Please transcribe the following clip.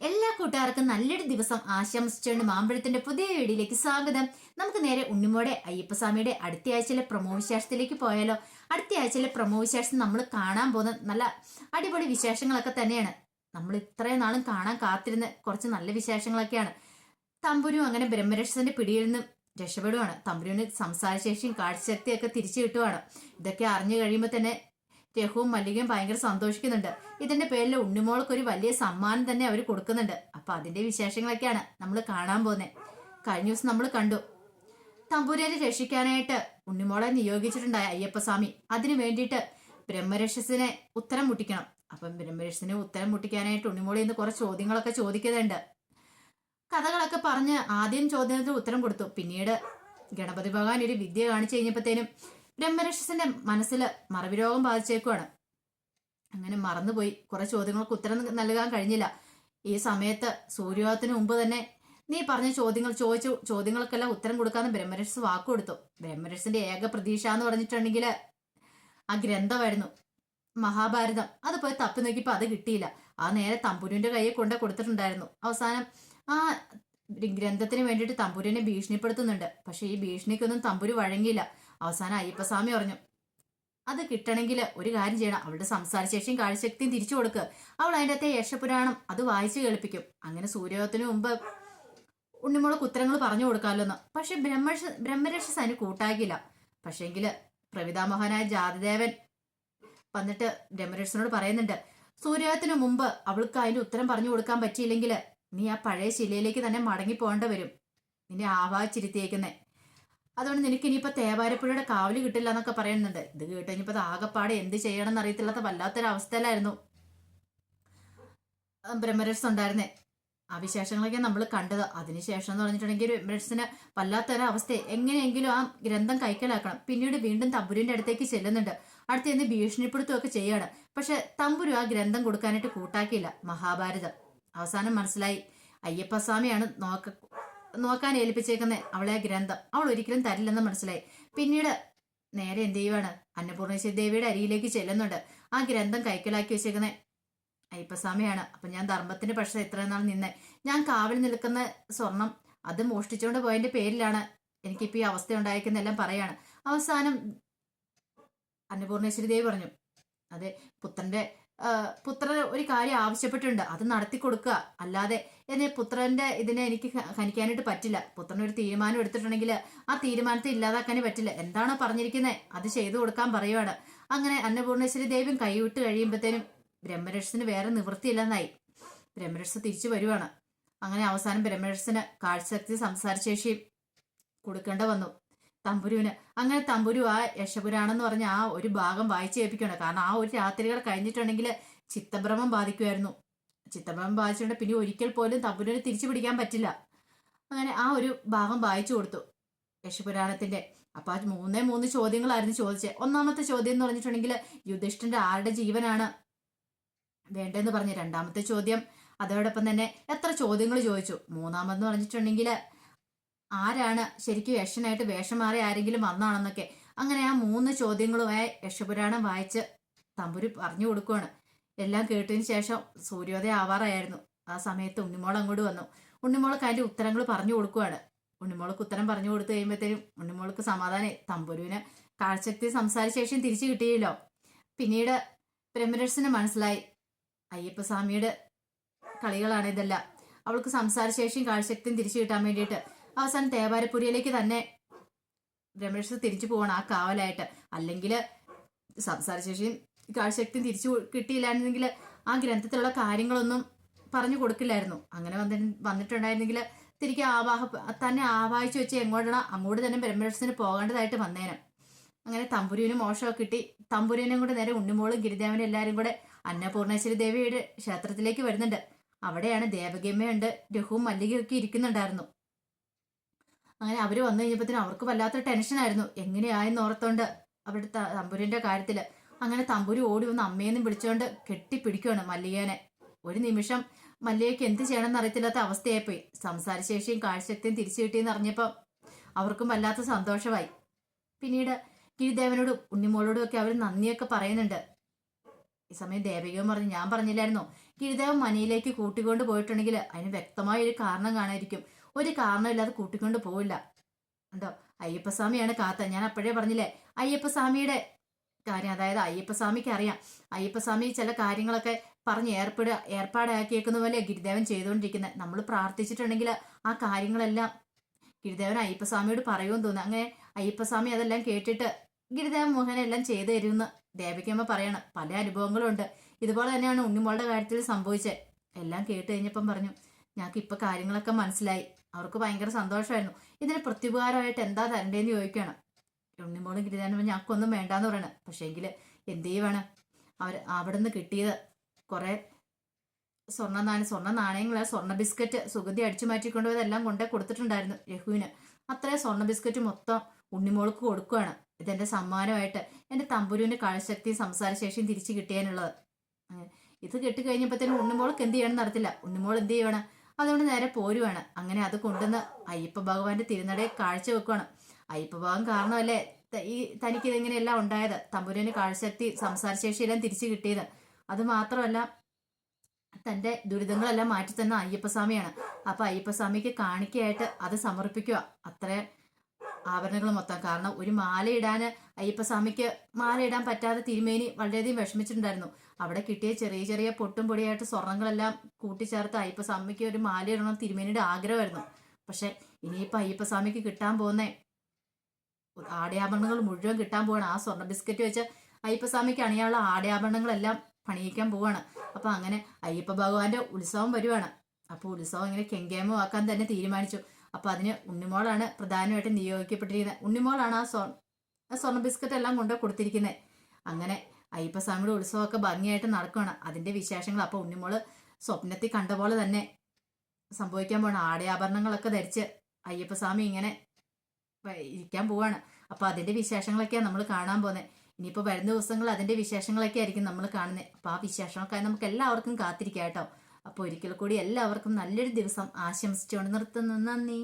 എല്ലാ കൂട്ടുകാർക്കും നല്ലൊരു ദിവസം ആശംസിച്ചുകൊണ്ട് മാമ്പഴത്തിന്റെ പുതിയ വീഡിയോയിലേക്ക് സ്വാഗതം. നമുക്ക് നേരെ ഉണ്ണിമോടെ അയ്യപ്പസ്വാമിയുടെ അടുത്ത ആഴ്ചയിലെ പ്രമോ വിശേഷത്തിലേക്ക് പോയാലോ? അടുത്ത ആഴ്ചയിലെ പ്രമോ വിശേഷം നമ്മൾ കാണാൻ പോകുന്ന നല്ല അടിപൊളി വിശേഷങ്ങളൊക്കെ തന്നെയാണ്. നമ്മൾ ഇത്രയും നാളും കാണാൻ കാത്തിരുന്ന കുറച്ച് നല്ല വിശേഷങ്ങളൊക്കെയാണ്. തമ്പുരും അങ്ങനെ ബ്രഹ്മരക്ഷസന്റെ പിടിയിൽ നിന്നും രക്ഷപ്പെടുവാണ്. തമ്പുരുവിന് സംസാരശേഷിയും കാഴ്ചശക്തിയൊക്കെ തിരിച്ചു കിട്ടുവാണ്. ഇതൊക്കെ അറിഞ്ഞു കഴിയുമ്പോൾ തന്നെ രഘുവും മല്ലികയും ഭയങ്കര സന്തോഷിക്കുന്നുണ്ട്. ഇതിന്റെ പേരിൽ ഉണ്ണിമോൾക്ക് ഒരു വലിയ സമ്മാനം തന്നെ അവർ കൊടുക്കുന്നുണ്ട്. അപ്പൊ അതിന്റെ വിശേഷങ്ങളൊക്കെയാണ് നമ്മൾ കാണാൻ പോകുന്നത് കഴിഞ്ഞ ദിവസം നമ്മൾ കണ്ടു. തമ്പുരാനെ രക്ഷിക്കാനായിട്ട് ഉണ്ണിമോളെ നിയോഗിച്ചിട്ടുണ്ടായ അയ്യപ്പസ്വാമി. അതിനു വേണ്ടിയിട്ട് ബ്രഹ്മരക്ഷസിനെ ഉത്തരം മുട്ടിക്കണം. അപ്പം ബ്രഹ്മരക്ഷസിനെ ഉത്തരം മുട്ടിക്കാനായിട്ട് ഉണ്ണിമോളിൽ നിന്ന് കുറച്ച് ചോദ്യങ്ങളൊക്കെ ചോദിക്കുന്നുണ്ട്. കഥകളൊക്കെ പറഞ്ഞ് ആദ്യം ചോദ്യത്തിന് ഉത്തരം കൊടുത്തു. പിന്നീട് ഗണപതി ഭഗവാൻ ഒരു വിദ്യ കാണിച്ചു കഴിഞ്ഞപ്പോഴത്തേനും ബ്രഹ്മരക്ഷസിന്റെ മനസ്സിൽ മറവി രോഗം ബാധിച്ചേക്കുവാണ്. അങ്ങനെ മറന്നുപോയി. കുറെ ചോദ്യങ്ങൾക്ക് ഉത്തരം നൽകാൻ കഴിഞ്ഞില്ല. ഈ സമയത്ത് സൂര്യോദയത്തിന് മുമ്പ് തന്നെ നീ പറഞ്ഞ ചോദ്യങ്ങൾ ചോദിച്ചു ചോദ്യങ്ങൾക്കെല്ലാം ഉത്തരം കൊടുക്കാന്ന് ബ്രഹ്മരക്ഷസ് വാക്ക് കൊടുത്തു ബ്രഹ്മരക്ഷസിന്റെ ഏക പ്രതീക്ഷ എന്ന് പറഞ്ഞിട്ടുണ്ടെങ്കിൽ ആ ഗ്രന്ഥമായിരുന്നു മഹാഭാരതം. അത് പോയി തപ്പി നോക്കിയപ്പോൾ അത് കിട്ടിയില്ല. ആ നേരെ തമ്പുരുവിന്റെ കയ്യിൽ കൊണ്ട് കൊടുത്തിട്ടുണ്ടായിരുന്നു. അവസാനം ആ ഗ്രന്ഥത്തിന് വേണ്ടിയിട്ട് തമ്പുരുവിനെ ഭീഷണിപ്പെടുത്തുന്നുണ്ട്. പക്ഷെ ഈ ഭീഷണിക്കൊന്നും തമ്പുരു വഴങ്ങിയില്ല. അവസാനം അയ്യപ്പസ്വാമി പറഞ്ഞു അത് കിട്ടണമെങ്കിൽ ഒരു കാര്യം ചെയ്യണം. അവളുടെ സംസാരശേഷിയും കാഴ്ചശക്തിയും തിരിച്ചു കൊടുക്കുക അവൾ അതിന്റെ അകത്തെ യക്ഷപുരാണം അത് വായിച്ചു കേൾപ്പിക്കും. അങ്ങനെ സൂര്യോദയത്തിന് മുമ്പ് ഉണ്ണിമുളക്ക് ഉത്തരങ്ങൾ പറഞ്ഞു കൊടുക്കാമല്ലോ എന്ന് പക്ഷെ ബ്രഹ്മഷ ബ്രഹ്മരക്ഷസ് അതിന് കൂട്ടാക്കിയില്ല. പക്ഷേങ്കിൽ പ്രവിതാമോഹനായ ജാതിദേവൻ വന്നിട്ട് ബ്രഹ്മരക്ഷനോട് പറയുന്നുണ്ട് സൂര്യോദയത്തിന് മുമ്പ് അവൾക്ക് അതിന്റെ ഉത്തരം പറഞ്ഞു കൊടുക്കാൻ പറ്റിയില്ലെങ്കിൽ നീ ആ പഴയ ശിലയിലേക്ക് തന്നെ മടങ്ങി പോകേണ്ട വരും. നിന്നെ ആവാഹിച്ചിരുത്തിയേക്കുന്നേ. അതുകൊണ്ട് നിനക്ക് ഇനിയിപ്പോ തേവാരപ്പുഴയുടെ കാവൽ കിട്ടില്ല എന്നൊക്കെ പറയുന്നുണ്ട്. ഇത് കേട്ട് ഇനിയിപ്പോൾ അത് ആകെപ്പാടെ എന്ത് ചെയ്യണം എന്നറിയത്തില്ലാത്ത വല്ലാത്തൊരവസ്ഥയിലായിരുന്നു ബ്രഹ്മരസ് ഉണ്ടായിരുന്നേ. ആ വിശേഷങ്ങളൊക്കെ നമ്മൾ കണ്ടത്. അതിനുശേഷം എന്ന് പറഞ്ഞിട്ടുണ്ടെങ്കിൽ ബ്രഹ്മരസിന് വല്ലാത്തൊരു എങ്ങനെയെങ്കിലും ആ ഗ്രന്ഥം കൈക്കലാക്കണം. പിന്നീട് വീണ്ടും തമ്പുരുവിന്റെ അടുത്തേക്ക് ചെല്ലുന്നുണ്ട്. അടുത്ത് എന്ന് ഭീഷണിപ്പെടുത്തുകയൊക്കെ ചെയ്യാണ്. പക്ഷെ തമ്പുരു ആ ഗ്രന്ഥം കൊടുക്കാനായിട്ട് കൂട്ടാക്കിയില്ല. മഹാഭാരതം. അവസാനം മനസ്സിലായി. അയ്യപ്പസ്വാമിയാണ് നോക്ക നോക്കാൻ ഏൽപ്പിച്ചേക്കുന്നത് അവളെ ഗ്രന്ഥം. അവൾ ഒരിക്കലും തരില്ലെന്ന് മനസ്സിലായി. പിന്നീട് നേരെ എന്ത് ചെയ്യുവാണ്? അന്നപൂർണേശ്വരി ദേവിയുടെ അരിയിലേക്ക് ചെല്ലുന്നുണ്ട്. ആ ഗ്രന്ഥം കൈക്കലാക്കി വെച്ചേക്കുന്നത് അയ്യപ്പസ്വാമിയാണ്. അപ്പൊ ഞാൻ ധർമ്മത്തിന്റെ പക്ഷേ എത്ര നാൾ നിന്നെ. ഞാൻ കാവൽ നിൽക്കുന്ന സ്വർണം അത് മോഷ്ടിച്ചുകൊണ്ട് പോയതിന്റെ പേരിലാണ് എനിക്കിപ്പോ ഈ അവസ്ഥ ഉണ്ടായിരിക്കുന്നെല്ലാം പറയാണ്. അവസാനം അന്നപൂർണേശ്വരി ദേവി പറഞ്ഞു അതെ പുത്രന്റെ പുത്രൻ ഒരു കാര്യം ആവശ്യപ്പെട്ടുണ്ട് അത് നടത്തി കൊടുക്കുക. അല്ലാതെ എന്നെ പുത്രന്റെ ഇതിനെ എനിക്ക് ഹനിക്കാനായിട്ട് പറ്റില്ല. പുത്രൻ ഒരു തീരുമാനം എടുത്തിട്ടുണ്ടെങ്കിൽ ആ തീരുമാനത്തെ ഇല്ലാതാക്കാനേ പറ്റില്ല. എന്താണോ പറഞ്ഞിരിക്കുന്നത് അത് ചെയ്തു കൊടുക്കാൻ പറയുവാണ്. അങ്ങനെ അന്നപൂർണേശ്വരി ദേവിയും കൈവിട്ട് കഴിയുമ്പോഴത്തേനും ബ്രഹ്മരക്ഷന് വേറെ നിവൃത്തിയില്ലെന്നായി. ബ്രഹ്മരക്ഷ തിരിച്ചു വരുവാണ്. അങ്ങനെ അവസാനം ബ്രഹ്മരക്ഷന് കാഴ്ചശക്തി സംസാരശേഷിയും കൊടുക്കേണ്ട വന്നു. തമ്പുരുവിന്. അങ്ങനെ തമ്പുരു ആ യശപുരാണെന്ന് പറഞ്ഞ ആ ഒരു ഭാഗം വായിച്ചു കേൾപ്പിക്കണം കാരണം ആ ഒരു രാത്രികൾ കഴിഞ്ഞിട്ടുണ്ടെങ്കിൽ ചിത്തഭ്രമം ബാധിക്കുമായിരുന്നു ചിത്തഭ്രമം ബാധിച്ചിട്ടുണ്ട് പിന്നെ ഒരിക്കൽ പോലും തമ്പുരുവിന് തിരിച്ചു പിടിക്കാൻ പറ്റില്ല. അങ്ങനെ ആ ഒരു ഭാഗം വായിച്ചു കൊടുത്തു യശപുരാണത്തിന്റെ. അപ്പൊ ആ മൂന്നേ മൂന്ന് ചോദ്യങ്ങളായിരുന്നു ചോദിച്ചത് ഒന്നാമത്തെ ചോദ്യം എന്ന് പറഞ്ഞിട്ടുണ്ടെങ്കിൽ യുധിഷ്ഠന്റെ ആരുടെ ജീവനാണ് വേണ്ടതെന്ന് പറഞ്ഞു. രണ്ടാമത്തെ ചോദ്യം അതോടൊപ്പം തന്നെ എത്ര ചോദ്യങ്ങൾ ചോദിച്ചു. മൂന്നാമതെന്ന് പറഞ്ഞിട്ടുണ്ടെങ്കിൽ ആരാണ് ശരിക്കും യക്ഷനായിട്ട് വേഷം മാറി ആരെങ്കിലും വന്നാണെന്നൊക്കെ. അങ്ങനെ ആ മൂന്ന് ചോദ്യങ്ങളുമായി യക്ഷപുരാണം വായിച്ച് തമ്പുരി പറഞ്ഞു കൊടുക്കുവാണ്. എല്ലാം കേട്ടതിന് ശേഷം സൂര്യോദയം ആവാറായിരുന്നു. ആ സമയത്ത് ഉണ്ണിമോൾ അങ്ങോട്ട് വന്നു. ഉണ്ണിമോൾക്ക് അതിന്റെ ഉത്തരങ്ങൾ പറഞ്ഞു കൊടുക്കുവാണ്. ഉണ്ണിമോൾക്ക് ഉത്തരം പറഞ്ഞു കൊടുത്തു കഴിയുമ്പോഴത്തേനും ഉണ്ണിമോൾക്ക് സമാധാനം തമ്പുരുവിന് കാഴ്ചശക്തി സംസാരശേഷം തിരിച്ചു കിട്ടിയല്ലോ. പിന്നീട് പ്രമരസിന് മനസ്സിലായി. അയ്യപ്പസ്വാമിയുടെ കളികളാണ് ഇതെല്ലാം. അവൾക്ക് സംസാരശേഷിയും കാഴ്ചശക്തിയും തിരിച്ചു കിട്ടാൻ വേണ്ടിയിട്ട് അവസാനം തേവാരപ്പുരിയിലേക്ക് തന്നെ രമേശ് തിരിച്ചു പോകണം ആ കാവലായിട്ട്. അല്ലെങ്കിൽ സംസാരശേഷിയും കാഴ്ചശക്തിയും തിരിച്ചു കിട്ടിയില്ലായിരുന്നെങ്കിൽ ആ ഗ്രന്ഥത്തിലുള്ള കാര്യങ്ങളൊന്നും പറഞ്ഞു കൊടുക്കില്ലായിരുന്നു. അങ്ങനെ വന്നി വന്നിട്ടുണ്ടായിരുന്നെങ്കിൽ തിരികെ ആവാഹ തന്നെ ആവാഹിച്ചു വെച്ച് എങ്ങോട്ടാണ് അങ്ങോട്ട് തന്നെ ബ്രഹ്മേഴ്സിന് പോകേണ്ടതായിട്ട് വന്നേനെ. അങ്ങനെ തമ്പുരുവിന് മോശമൊക്കെ കിട്ടി. തമ്പുരുവിനും കൂടെ നേരെ ഉണ്ണിമോളും ഗിരിദേവനും എല്ലാവരും കൂടെ അന്നപൂർണേശ്വരി ദേവിയുടെ ക്ഷേത്രത്തിലേക്ക് വരുന്നുണ്ട്. അവിടെയാണ് ദേവഗമ്മയുണ്ട് രഘുവും മല്ലികയൊക്കെ ഇരിക്കുന്നുണ്ടായിരുന്നു. അങ്ങനെ അവർ വന്നു കഴിഞ്ഞപ്പോഴത്തേനും അവർക്ക് വല്ലാത്ത ടെൻഷനായിരുന്നു എങ്ങനെയായെന്ന് ഓർത്തോണ്ട് അവരുടെ തമ്പുരിന്റെ കാര്യത്തിൽ അങ്ങനെ തമ്പുരി ഓടി വന്ന് അമ്മയെന്നും വിളിച്ചോണ്ട് കെട്ടിപ്പിടിക്കുകയാണ് മല്ലികേനെ. ഒരു നിമിഷം മല്ലികയ്ക്ക് എന്ത് ചെയ്യണമെന്ന് അറിയത്തില്ലാത്ത അവസ്ഥയായിപ്പോയി. സംസാരശേഷിയും കാഴ്ചശക്തിയും തിരിച്ചു കിട്ടിയെന്ന് അറിഞ്ഞപ്പോൾ അവർക്കും വല്ലാത്ത സന്തോഷമായി. പിന്നീട് ഗിരിദേവനോടും ഉണ്ണിമോളോടും ഒക്കെ അവർ നന്ദിയൊക്കെ പറയുന്നുണ്ട്. ഈ സമയം ദേവികയും പറഞ്ഞു ഞാൻ പറഞ്ഞില്ലായിരുന്നോ. ഗിരിദേവൻ മനയിലേക്ക് കൂട്ടിക്കൊണ്ട് പോയിട്ടുണ്ടെങ്കിൽ അതിന് വ്യക്തമായ ഒരു കാരണം കാണായിരിക്കും. ഒരു കാരണമില്ലാതെ കൂട്ടിക്കൊണ്ട് പോവില്ല. എന്തോ അയ്യപ്പസ്വാമിയാണ് കാത്ത. ഞാൻ അപ്പോഴേ പറഞ്ഞില്ലേ അയ്യപ്പസ്വാമിയുടെ കാര്യം അതായത് അയ്യപ്പസ്വാമിക്ക് അറിയാം. അയ്യപ്പസ്വാമി ചില കാര്യങ്ങളൊക്കെ പറഞ്ഞ് ഏർപ്പെടുക ഏർപ്പാടാക്കിയേക്കുന്ന പോലെ ഗിരിദേവൻ ചെയ്തുകൊണ്ടിരിക്കുന്നത് നമ്മൾ പ്രാർത്ഥിച്ചിട്ടുണ്ടെങ്കിൽ ആ കാര്യങ്ങളെല്ലാം ഗിരിദേവൻ അയ്യപ്പസ്വാമിയോട് പറയുമെന്ന് തോന്നുന്നു. അങ്ങനെ അയ്യപ്പസ്വാമി അതെല്ലാം കേട്ടിട്ട് ഗിരിദേവൻ മോഹനെല്ലാം ചെയ്തു തരുമെന്ന് ദേവിക്കമ്മ പറയണം. പല അനുഭവങ്ങളും ഉണ്ട് ഇതുപോലെ തന്നെയാണ് ഉണ്ണിമോളുടെ കാര്യത്തിൽ സംഭവിച്ചത് എല്ലാം കേട്ട് കഴിഞ്ഞപ്പം പറഞ്ഞു ഞങ്ങൾക്ക് ഇപ്പൊ കാര്യങ്ങളൊക്കെ മനസ്സിലായി. അവർക്ക് ഭയങ്കര സന്തോഷമായിരുന്നു. ഇതിന് പ്രത്യുപകാരമായിട്ട് എന്താ തരണ്ടേന്ന് ചോദിക്കണം. ഉണ്ണിമോളും കിട്ടിയതാണ് ഞങ്ങൾക്കൊന്നും വേണ്ടാന്ന് പറയണം. പക്ഷേ എങ്കിൽ എന്ത് ചെയ്യുവാണ്? അവർ അവിടെ നിന്ന് കിട്ടിയത് കുറെ സ്വർണ നാണയം സ്വർണ നാണയങ്ങൾ സ്വർണ ബിസ്ക്കറ്റ് സുഗന്ധി അടിച്ചു മാറ്റിക്കൊണ്ടുപോയതെല്ലാം കൊണ്ടേ കൊടുത്തിട്ടുണ്ടായിരുന്നു രഘുവിന്. അത്രയും സ്വർണ ബിസ്ക്കറ്റ് മൊത്തം ഉണ്ണിമോൾക്ക് കൊടുക്കുകയാണ് ഇതെന്റെ സമ്മാനമായിട്ട് എന്റെ തമ്പുരുവിന്റെ കാഴ്ചശക്തിയും സംസാരശേഷിയും തിരിച്ചു കിട്ടിയാനുള്ളത് ഇത് കെട്ടിക്കഴിഞ്ഞപ്പോഴത്തേനും ഉണ്ണിമോൾക്ക് എന്ത് ചെയ്യണം നടത്തില്ല. ഉണ്ണിമോൾ എന്ത് ചെയ്യണം അതുകൊണ്ട് നേരെ പോരുവാണ്. അങ്ങനെ അത് കൊണ്ടുവന്ന് അയ്യപ്പ ഭഗവാന്റെ തിരുനടയെ കാഴ്ച വെക്കുവാണ്. അയ്യപ്പ ഭഗവാൻ കാരണമല്ലേ ഈ തനിക്ക് ഇതിങ്ങനെയെല്ലാം ഉണ്ടായത്? തമ്പുരുവിന് കാഴ്ചശക്തി സംസാരശേഷി എല്ലാം തിരിച്ചു കിട്ടിയത്. അത് മാത്രമല്ല തന്റെ ദുരിതങ്ങളെല്ലാം മാറ്റി തന്ന അയ്യപ്പസ്വാമിയാണ്. അപ്പൊ അയ്യപ്പസ്വാമിക്ക് കാണിക്കയായിട്ട് അത് സമർപ്പിക്കുക. അത്ര ആഭരണങ്ങൾ മൊത്തം. കാരണം ഒരു മാല ഇടാന് അയ്യപ്പസ്വാമിക്ക് മാല ഇടാൻ പറ്റാതെ തിരുമേനി വളരെയധികം വിഷമിച്ചിട്ടുണ്ടായിരുന്നു. അവിടെ കിട്ടിയ ചെറിയ ചെറിയ പൊട്ടും പൊടിയായിട്ട് സ്വർണങ്ങളെല്ലാം കൂട്ടിച്ചേർത്ത് അയ്യപ്പസ്വാമിക്ക് ഒരു മാല ഇടണം തിരുമേനിയുടെ ആഗ്രഹമായിരുന്നു. പക്ഷെ ഇനിയിപ്പോ അയ്യപ്പസ്വാമിക്ക് കിട്ടാൻ പോകുന്ന ആടയാഭരണങ്ങൾ മുഴുവൻ കിട്ടാൻ പോവാണ്. ആ സ്വർണ ബിസ്ക്കറ്റ് വെച്ച് അയ്യപ്പസ്വാമിക്ക് അണിയാനുള്ള ആടയാഭരണങ്ങളെല്ലാം പണിയിക്കാൻ പോവാണ്. അപ്പൊ അങ്ങനെ അയ്യപ്പ ഭഗവാന്റെ ഉത്സവം വരുവാണ്. അപ്പൊ ഉത്സവം ഇങ്ങനെ കെങ്കേമമാക്കാൻ തന്നെ തീരുമാനിച്ചു. അപ്പൊ അതിന് ഉണ്ണിമോളാണ് പ്രധാനമായിട്ടും നിയോഗിക്കപ്പെട്ടിരിക്കുന്നത് ഉണ്ണിമോളാണ് ആ സ്വർണ ആ സ്വർണ ബിസ്ക്കറ്റ് എല്ലാം കൊണ്ടോ കൊടുത്തിരിക്കുന്നത് അങ്ങനെ അയ്യപ്പസ്വാമിയുടെ ഉത്സവമൊക്കെ ഭംഗിയായിട്ട് നടക്കുകയാണ് അതിന്റെ വിശേഷങ്ങൾ അപ്പോൾ ഉണ്ണിമോൾ സ്വപ്നത്തിൽ കണ്ട പോലെ തന്നെ സംഭവിക്കാൻ പോകണം ആടയാഭരണങ്ങളൊക്കെ ധരിച്ച് അയ്യപ്പസ്വാമി ഇങ്ങനെ ഇരിക്കാൻ പോവാണ്. അപ്പോൾ അതിന്റെ വിശേഷങ്ങളൊക്കെയാണ് നമ്മൾ കാണാൻ പോകുന്നത് ഇനിയിപ്പോൾ വരുന്ന ദിവസങ്ങൾ അതിന്റെ വിശേഷങ്ങളൊക്കെ ആയിരിക്കും നമ്മൾ കാണുന്നത് അപ്പോൾ ആ വിശേഷമൊക്കെ നമുക്ക് എല്ലാവർക്കും കാത്തിരിക്കാം കേട്ടോ. അപ്പോൾ ഒരിക്കൽ കൂടി എല്ലാവർക്കും നല്ലൊരു ദിവസം ആശംസിച്ചുകൊണ്ട് നിർത്തുന്നു. നന്ദി.